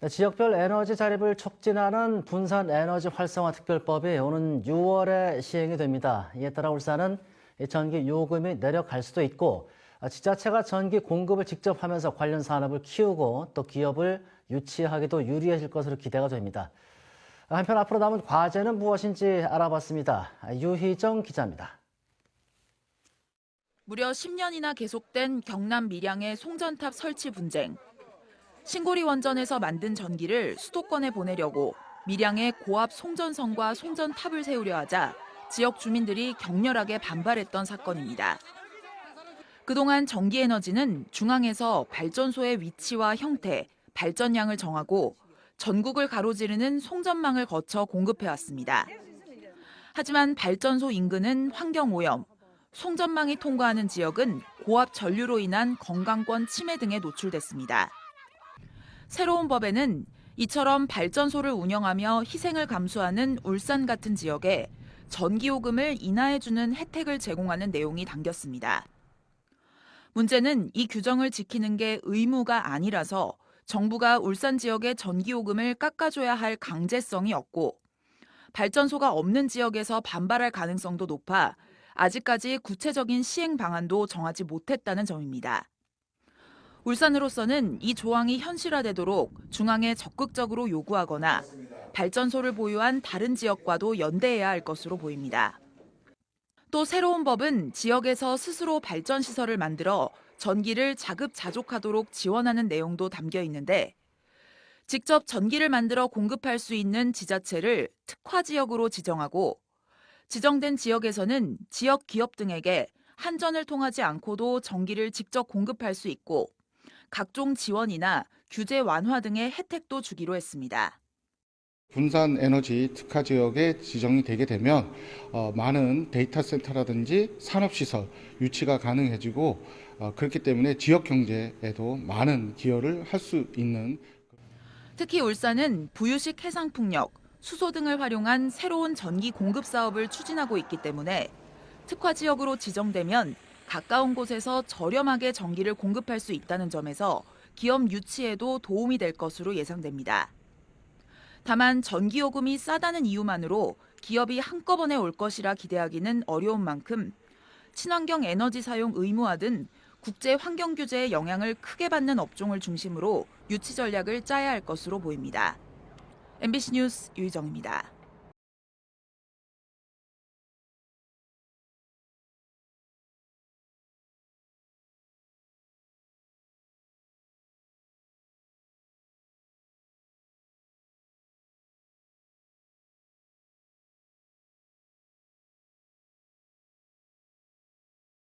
네, 지역별 에너지 자립을 촉진하는 분산 에너지 활성화 특별법이 오는 6월에 시행이 됩니다. 이에 따라 울산은 이 전기 요금이 내려갈 수도 있고 아, 지자체가 전기 공급을 직접 하면서 관련 산업을 키우고 또 기업을 유치하기도 유리해질 것으로 기대가 됩니다. 한편 앞으로 남은 과제는 무엇인지 알아봤습니다. 아, 유희정 기자입니다. 무려 10년이나 계속된 경남 밀양의 송전탑 설치 분쟁. 신고리 원전에서 만든 전기를 수도권에 보내려고 밀양에 고압 송전선과 송전탑을 세우려 하자 지역 주민들이 격렬하게 반발했던 사건입니다. 그동안 전기에너지는 중앙에서 발전소의 위치와 형태, 발전량을 정하고 전국을 가로지르는 송전망을 거쳐 공급해왔습니다. 하지만 발전소 인근은 환경오염, 송전망이 통과하는 지역은 고압 전류로 인한 건강권 침해 등에 노출됐습니다. 새로운 법에는 이처럼 발전소를 운영하며 희생을 감수하는 울산 같은 지역에 전기요금을 인하해주는 혜택을 제공하는 내용이 담겼습니다. 문제는 이 규정을 지키는 게 의무가 아니라서 정부가 울산 지역의 전기요금을 깎아줘야 할 강제성이 없고 발전소가 없는 지역에서 반발할 가능성도 높아 아직까지 구체적인 시행 방안도 정하지 못했다는 점입니다. 울산으로서는 이 조항이 현실화되도록 중앙에 적극적으로 요구하거나 발전소를 보유한 다른 지역과도 연대해야 할 것으로 보입니다. 또 새로운 법은 지역에서 스스로 발전 시설을 만들어 전기를 자급자족하도록 지원하는 내용도 담겨 있는데 직접 전기를 만들어 공급할 수 있는 지자체를 특화 지역으로 지정하고 지정된 지역에서는 지역 기업 등에게 한전을 통하지 않고도 전기를 직접 공급할 수 있고 각종 지원이나 규제 완화 등의 혜택도 주기로 했습니다. 분산 에너지 특화 지역에 지정이 되게 되면 어, 많은 데이터 센터라든지 산업 시설 유치가 가능해지고 어, 그렇기 때문에 지역 경제에도 많은 기여를 할 수 있는 특히 울산은 부유식 해상풍력, 수소 등을 활용한 새로운 전기 공급 사업을 추진하고 있기 때문에 특화 지역으로 지정되면 가까운 곳에서 저렴하게 전기를 공급할 수 있다는 점에서 기업 유치에도 도움이 될 것으로 예상됩니다. 다만 전기요금이 싸다는 이유만으로 기업이 한꺼번에 올 것이라 기대하기는 어려운 만큼 친환경 에너지 사용 의무화 등 국제 환경 규제의 영향을 크게 받는 업종을 중심으로 유치 전략을 짜야 할 것으로 보입니다. MBC 뉴스 유희정입니다.